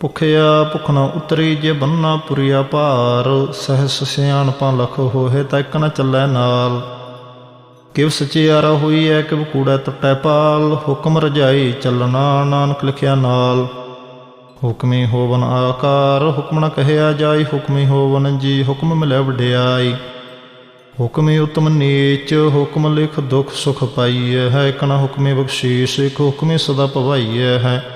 ਭੁਖਿਆ ਭੁਖ ਨ ਉਤਰੀ ਜੇ ਬੰਨਾ ਪੁਰੀਆ ਭਾਰ, ਸਹਸ ਸਿਆਣਪਾਂ ਲਖ ਹੋਏ ਤਾਂ ਇੱਕ ਨਾ ਚੱਲੈ ਨਾਲ। ਕਿਵ ਸਚਿਆਰਾ ਹੋਈ ਐ ਕਿਵ ਕੂੜਾ ਟੁੱਟੈ ਪਾਲ, ਹੁਕਮ ਰਜਾਈ ਚੱਲਣਾ ਨਾਨਕ ਲਿਖਿਆ ਨਾਲ। ਹੁਕਮੀ ਹੋਵਨ ਆਕਾਰ, ਹੁਕਮ ਨ ਕਹਿਆ ਜਾਈ, ਹੁਕਮੀ ਹੋਵਨ ਜੀ, ਹੁਕਮ ਮਿਲੈ ਵਡਿਆਈ। ਹੁਕਮੀ ਉਤਮ ਨੀਚ, ਹੁਕਮ ਲਿਖ ਦੁਖ ਸੁਖ ਪਾਈਐ ਹੈ, ਇਕ ਨ ਹੁਕਮੀ ਬਖਸ਼ੀਸ਼, ਇੱਕ ਹੁਕਮੇ ਸਦਾ ਭਵਾਈਐ ਹੈ।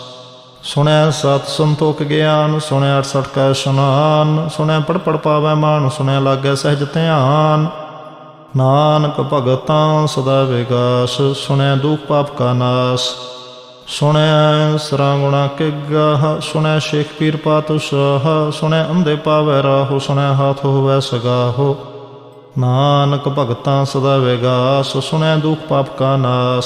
ਸੁਣਿਆ ਸਤ ਸੰਤੋਖ ਗਿਆਨ ਸੁਣਿਆ 68 ਕਾ ਇਸ਼ਨਾਨ ਸੁਣਿਆ ਪੜ ਪੜ ਪਾਵੈ ਮਾਨ ਸੁਣਿਆ ਲਾਗੈ ਸਹਿਜ ਧਿਆਨ। ਨਾਨਕ ਭਗਤਾਂ ਸਦਾ ਵਿਗਾਸ ਸੁਣਿਆ ਦੁਖ ਪਾਪ ਕਾ ਨਾਸ। ਸੁਣਿਆ ਸਰਾ ਗੁਣਾ ਕੇ ਗਾਹ ਸੁਣਿਆ ਸ਼ੇਖ ਪੀਰ ਪਾਤਸ਼ਾਹ ਸੁਣਿਆ ਅੰਧੇ ਪਾਵੈ ਰਾਹੋ ਸੁਣਿਆ ਹਾਥ ਹੋਵੈ ਸਗਾਹੋ। ਨਾਨਕ ਭਗਤਾਂ ਸਦਾ ਵਿਗਾਸ ਸੁਣਿਆ ਦੁਖ ਪਾਪ ਕਾ ਨਾਸ।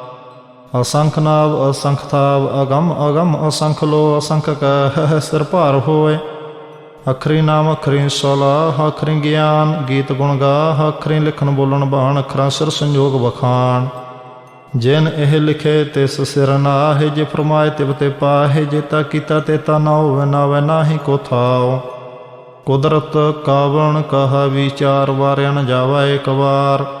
ਅਸੰਖ ਨਾਵ ਅਸੰਖ ਥਾਵ ਅਗੰਮ ਅਗੰਮ ਅਸੰਖ ਲੋ ਅਸੰਖ ਕਹ ਸਿਰ ਭਾਰ ਹੋਏ। ਅਖਰੀ ਨਾਮ ਅਖਰੀ ਸਲਾਹ ਅਖਰੀ ਗਿਆਨ ਗੀਤ ਗੁਣ ਗਾ, ਅਖਰੀ ਲਿਖਣ ਬੋਲਣ ਬਾਣ, ਅਖਰਾਂ ਸਿਰ ਸੰਯੋਗ ਬਖਾਨ ਜਿਨ ਇਹ ਲਿਖੇ ਤਿਸ ਸਿਰ ਨਾਹਿ, ਜੇ ਫਰਮਾਏ ਤਿਬ ਤੇ ਪਾਹੇ, ਜੇ ਤਾ ਕੀਤਾ ਤੇ ਤਾ ਨਾ ਹੋਵੇ, ਨਾ ਵੈ ਨਾਹੀ ਕੋ ਥਾਉ। ਕੁਦਰਤ ਕਾਵਣ ਕਹਾ ਵਿਚਾਰ, ਵਾਰਿਆ ਨ ਜਾਵਾ ਏਕ ਵਾਰ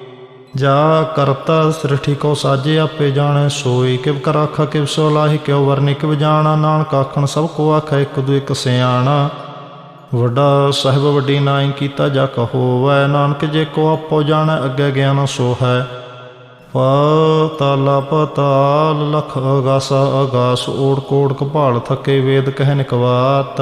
ਜਾ ਕਰਤਾ ਸ੍ਰਿਸ਼ਟੀ ਕੋ ਸਾਜੇ, ਆਪੇ ਜਾਣੈ ਸੋਈ। ਕਿਵ ਕਰ ਆਖਾ, ਕਿਵ ਸੋ ਲਾਹੀ, ਕਿਉ ਵਰਨਿ ਕਿਵ ਜਾਣਾ ਨਾਨਕ ਆਖਣ, ਸਭ ਕੋ ਆਖੈ, ਇੱਕ ਦੂ ਇੱਕ ਸਿਆਣਾ। ਵੱਡਾ ਸਾਹਿਬ, ਵੱਡੀ ਨਾਈ ਕੀਤਾ ਜਾ ਕਹੋਵੈ ਨਾਨਕ ਜੇ ਕੋ ਆਪੋ ਜਾਣੈ, ਅੱਗੇ ਗਿਆਨ ਸੋ ਹੈ ਪਾਤਾਲ, ਪਤਾਲ, ਲਖ ਅਗਾਸ ਅਗਾਸ। ਓੜ ਕੋੜ ਕਪਾਲ ਥਕੇ ਵੇਦ ਕਹਿ ਨਿਕਵਾਤ।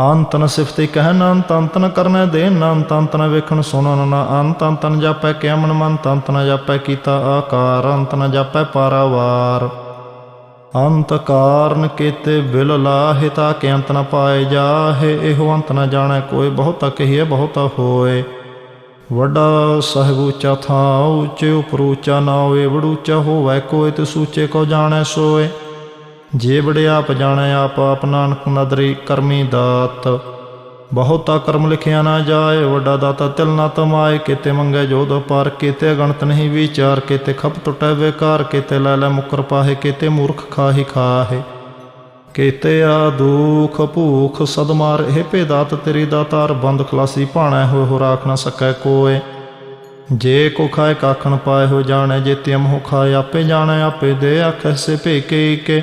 ਅੰਤਨ ਨ ਸਿਫਤੇ ਕਹਿ ਅੰਤ ਅੰਤਨ ਨ ਦੇ ਅੰਤ ਅੰਤਨ ਵੇਖਣ, ਸੁਣਨ ਨਾ ਅੰਤ ਅੰਤ ਜਾਪੈ, ਕਿਆ ਮਨ ਮਨ ਅੰਤ ਜਾਪੈ, ਕੀਤਾ ਆਕਾਰ ਅੰਤ ਨ ਜਾਪੈ ਪਾਰਾਵਾਰ। ਅੰਤ ਕਾਰਨ ਕੀਤੇ ਬਿਲ ਲਾਹਿ, ਤਾ ਕਿ ਅੰਤ ਨ ਪਾਏ ਜਾਹੇ, ਇਹੋ ਅੰਤ ਨ ਜਾਣੈ ਕੋਈ, ਬਹੁਤਾ ਕਹੀਏ, ਬਹੁਤਾ ਹੋਏ। ਵੱਡਾ ਸਾਹਿਬ ਉੱਚਾ ਥਾਂ ਉੱਚੇ ਉਪਰ ਉੱਚਾ ਨਾ ਹੋਏ ਵੜੂਚਾ ਹੋਵੇ ਕੋਈ ਤੇ ਸੂਚੇ ਕੋ ਜਾਣੈ ਸੋਏ। ਜੇ ਬੜੇ ਆਪ ਜਾਣੈ ਆਪ ਆਪ ਨਾਨਕ ਨਦਰੀ ਕਰਮੀ ਦਾਤ। ਬਹੁਤਾ ਕਰਮ ਲਿਖਿਆ ਨਾ ਜਾਏ, ਵੱਡਾ ਦਾਤਾ ਤਿਲ ਨਾ ਤਮਾਏ। ਕਿਤੇ ਮੰਗੇ ਜੋਦ ਪਰ ਕਿਤੇ, ਗਣਤ ਨਹੀਂ ਵਿਚਾਰ। ਕਿਤੇ ਖਪ ਟੁਟੈ ਵਿਕਾਰ, ਕਿਤੇ ਲੈ ਲੈ ਮੁਕਰ ਪਾਹੇ, ਕਿਤੇ ਮੂਰਖ ਖਾਹੀ ਖਾਹੇ। ਕੀਤੇ ਆ ਦੁਖ ਭੂਖ ਸਦਮਾਰ ਇਹ ਭੇ ਦਾਤ ਤੇਰੀ ਦਾਤਾਰ। ਬੰਦ ਖਲਾਸੀ ਭਾਣਾ, ਹੋਏ ਹੋ ਰਾਖ ਨਾ ਸਕੈ ਕੋਏ। ਜੇ ਕੋ ਖਾਏ, ਕਾਖਣ ਪਾਏ ਹੋ ਜਾਣੈ, ਜੇ ਤਿਮ ਹੋ ਖਾਏ, ਆਪੇ ਜਾਣੈ, ਆਪੇ ਦੇ ਆਖੈ, ਸੇ ਭੇਕੇ ਕੇ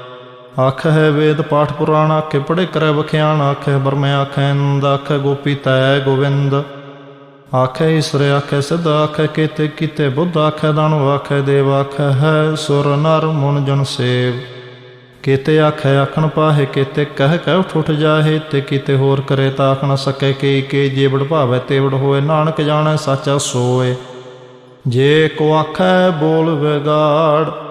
ਆਖ ਹੈ ਵੇਦ ਪਾਠ ਪੁਰਾਣ ਆਖੇ ਪੜੇ ਕਰੇ ਬਖਿਆਣ ਆਖੇ ਬਰਮੇ ਆਖੈ ਇੰਦ ਆਖੇ ਗੋਪੀ ਤੈ ਗੋਵਿੰਦ। ਆਖੇ ਈਸ਼ਰ ਆਖੇ ਸਿੱਧ ਆਖੇ ਕੀਤੇ ਕੀਤੇ ਬੁੱਧ ਆਖੇ ਦਾਨਵ ਆਖੇ ਦੇਵ ਆਖੇ ਹੈ ਸੁਰ ਨਰ ਮਨ ਜਨ ਸੇਵ। ਕੀਤੇ ਆਖੇ ਆਖਣ ਪਾਹੇ, ਕੀਤੇ ਕਹਿ ਕਹਿ ਉਠ ਉਠ ਜਾਹੇ, ਤੇ ਕੀਤੇ ਹੋਰ ਕਰੇ ਤਾਂ ਆਖ ਨਾ ਸਕੇ ਕੀ ਕੀ ਜੇ ਭਾਵੇ ਤੇ ਹੋਏ, ਨਾਨਕ ਜਾਣੈ, ਸਾਚਾ ਸੋਏ। ਜੇ ਕੋ ਆਖੈ ਬੋਲ ਵਿਗਾੜ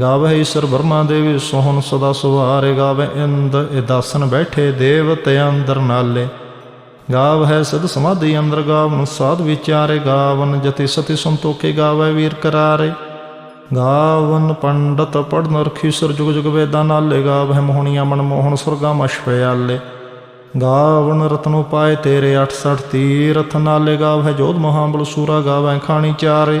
ਗਾਵੇ ਈਸ਼ਰ ਬਰਮਾ ਦੇਵੀ, ਸੋਹਣ ਸਦਾ ਸੁਹਾਰੇ ਗਾਵੈ ਇੰਦ ਇਦਾਸਨ ਬੈਠੇ ਦੇਵਤੇ ਅੰਦਰ ਨਾਲੇ। ਗਾਵ ਹੈ ਸਦ ਸਮਾਧੀ ਅੰਦਰ ਗਾਵਨ, ਸਾਧ ਵਿਚਾਰੇ ਗਾਵਨ, ਜਤੀ ਸਤੀ ਸੰਤੋਖੇ ਗਾਵੈ ਵੀਰ ਕਰਾਰੇ। ਗਾਵਨ ਪੰਡਤ ਪੜਨ ਰਖੀ ਸੁਰ ਜੁਗ ਜੁਗ ਵੇਦਾਂ ਨਾਲੇ, ਗਾਵਹਿ ਮੋਹਣੀਆਂ ਮਨ ਮੋਹਣ ਸੁਰਗਾ ਮਸ਼ਪਿਆਲੇ ਗਾਵਨ ਰਤਨੋ ਪਾਏ ਤੇਰੇ 68 ਤੀਰਥ ਨਾਲੇ ਗਾਵੈ ਜੋਧ ਮਹਾਬਲ ਸੂਰਾ ਗਾਵੈ ਖਾਣੀ ਚਾਰੇ।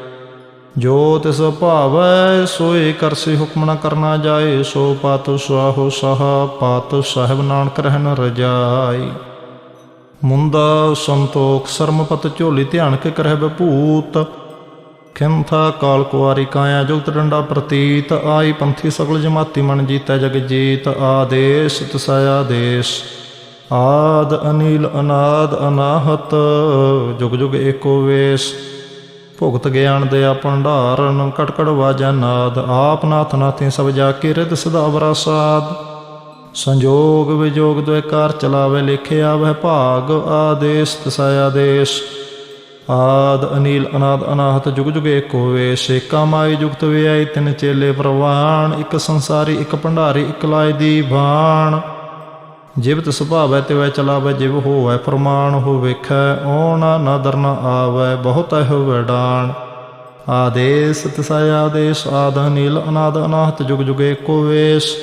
ਜੋ ਤਿਸ ਭਾਵੈ, ਸੋਏ ਕਰਸੀ ਹੁਕਮ ਨ ਕਰਨਾ ਜਾਏ, ਸੋ ਪਤ ਸੁਆਹੋ ਸਹਾ, ਪਤ ਸਾਹਿਬ ਨਾਨਕ ਰਹਿਣ ਰਜਾਈ। ਮੁੰਦਾ ਸੰਤੋਖ ਸਰਮਪਤ ਝੋਲੀ ਧਿਆਨ ਕੇ ਕਰਹਿ ਬਭੂਤ ਖਿੰਥਾ ਕਾਲ ਕੁਆਰੀ ਕਾਇਆ ਜੁਗਤ ਡੰਡਾ ਪ੍ਰਤੀਤ। ਆਈ ਪੰਥੀ ਸਗਲ ਜਮਾਤੀ ਮਨ ਜੀਤੈ ਜਗ ਜੀਤ। ਆਦੇਸ਼ ਤਸਾਇਆ ਦੇਸ਼ ਆਦ ਅਨੀਲ ਅਨਾਦ ਅਨਾਹਤ, ਜੁਗ ਜੁਗ ਏਕੋ ਵੇਸ਼। ਭੁਗਤ ਗਿਆਨ ਦੇ ਭੰਡਾਰਨ ਕਟਕੜ ਵਾਜਾ ਨਾਦ। ਆਪ ਨਾਥ ਨਾਥੀ ਸਭ ਜਾ ਕੇ ਰਿਦ ਸਦਾ। ਅਵਰਾਸਾਦ ਸੰਜੋਗ ਵਿਜੋਗ ਦੁਇਕਾਰ ਚਲਾਵੇ ਲਿਖਿਆ ਵਹਿ ਭਾਗ ਆਦੇਸ਼ ਤਸਾਇਆ ਦੇਸ਼। ਆਦ ਅਨੀਲ ਅਨਾਦ ਅਨਾਹਤ ਜੁਗ ਜੁਗ ਏਕੋ ਹੋਵੇ ਏਕਾ ਮਾਈ ਜੁਗਤ ਵਿਆਈ ਤਿੰਨ ਚੇਲੇ ਪ੍ਰਵਾਨ। ਇੱਕ ਸੰਸਾਰੀ, ਇੱਕ ਭੰਡਾਰੀ, ਇੱਕ ਲਾਇ ਦੀ ਬਾਣ ਜਿਵ ਤਿ ਸੁਭਾਵੈ ਤੇ ਵੈ ਚਲਾਵੈ, ਜਿਵ ਹੋਵੈ ਪ੍ਰਮਾਣ ਹੋ ਵੇਖੈ, ਓਣਾ ਨਦਰ ਨ ਆਵੈ, ਬਹੁਤ ਹੋਵੈ ਡਾਣ ਆਦੇਸ ਤਸੈ ਆਦੇਸ, ਆਦ ਨੀਲ ਅਨਾਦ ਅਨਾਹਤ, ਜੁਗ ਜੁਗੇ ਏਕੋ ਵੇਸ਼।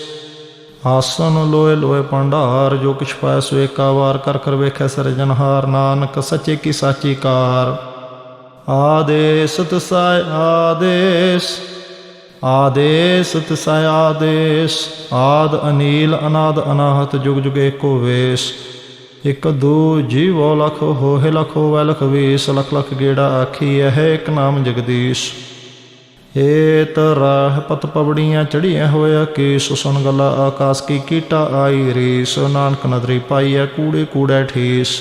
ਆਸਨ ਲੋਏ ਲੋਏ ਭੰਡਾਰ, ਜੋ ਕਿਛ ਪਾਇ ਸੋ ਏਕਾ ਵਾਰ, ਕਰ ਕਰ ਵੇਖੈ ਸਰਜਨਹਾਰ ਨਾਨਕ ਸੱਚੇ ਕੀ ਸਾਚੀ ਕਾਰ। ਆਦੇਸ ਤਸੈ ਆਦੇਸ ਆਦੇਸ ਤਸੈ ਆਦੇਸ, ਆਦ ਅਨੀਲ ਅਨਾਦ ਅਨਾਹਤ, ਜੁਗ ਜੁਗ ਏਕੋ ਵੇਸ਼। ਇਕ ਦੂ ਜੀਵੋ ਲਖ ਹੋਏ ਲਖ ਹੋਵੈ ਲਖ ਵੀਸ, ਲਖ ਲਖ ਗੇੜਾ ਆਖੀ ਹੈ ਇੱਕ ਨਾਮ ਜਗਦੀਸ਼। ਏਤ ਰਾਹ ਪਤ ਪਵੜੀਆਂ ਚੜੀਆਂ ਹੋਇਆ ਕੇਸ ਸੁਨ ਗਲਾ ਆਕਾਸ ਕੀ ਕੀਟਾ ਆਈ ਰੀਸ। ਨਾਨਕ ਨਦਰੀ ਪਾਈਐ ਕੂੜੇ ਕੂੜੇ ਠੀਸ।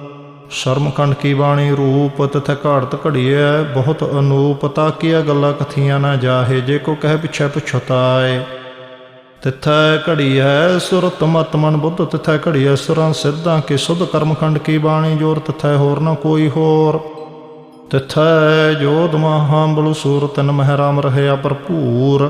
ਸ਼ਰਮਖੰਡ ਕੀ ਬਾਣੀ? ਰੂਪ ਤਥੈ ਘਾੜਤ ਘੜੀਐ, ਬਹੁਤ ਅਨੂਪ ਤਾਕੀਆ ਗੱਲਾਂ ਕਥੀਆਂ ਨਾ ਜਾਹੇ, ਜੇ ਕੋ ਕਹਿ ਪਿਛੈ ਪਛਤਾਏ। ਤਿਥੈ ਹੈ ਸੁਰਤ ਮਤ ਮਨ ਬੁੱਧ, ਤਿਥੈ ਘੜੀ ਹੈ ਸੁਰਾਂ ਸਿੱਧਾਂ ਕੇ ਸੁਧ ਕਰਮਖੰਡ ਕੀ ਬਾਣੀ? ਜੋਰ ਤਿਥੈ ਹੋਰ ਨਾ ਕੋਈ ਹੋਰ। ਤਿਥੈ ਜੋਧ ਮਹਾਬਲ ਸੂਰ ਤਨ ਮਹਿਰਾਮ ਰਹਿਆ ਭਰਪੂਰ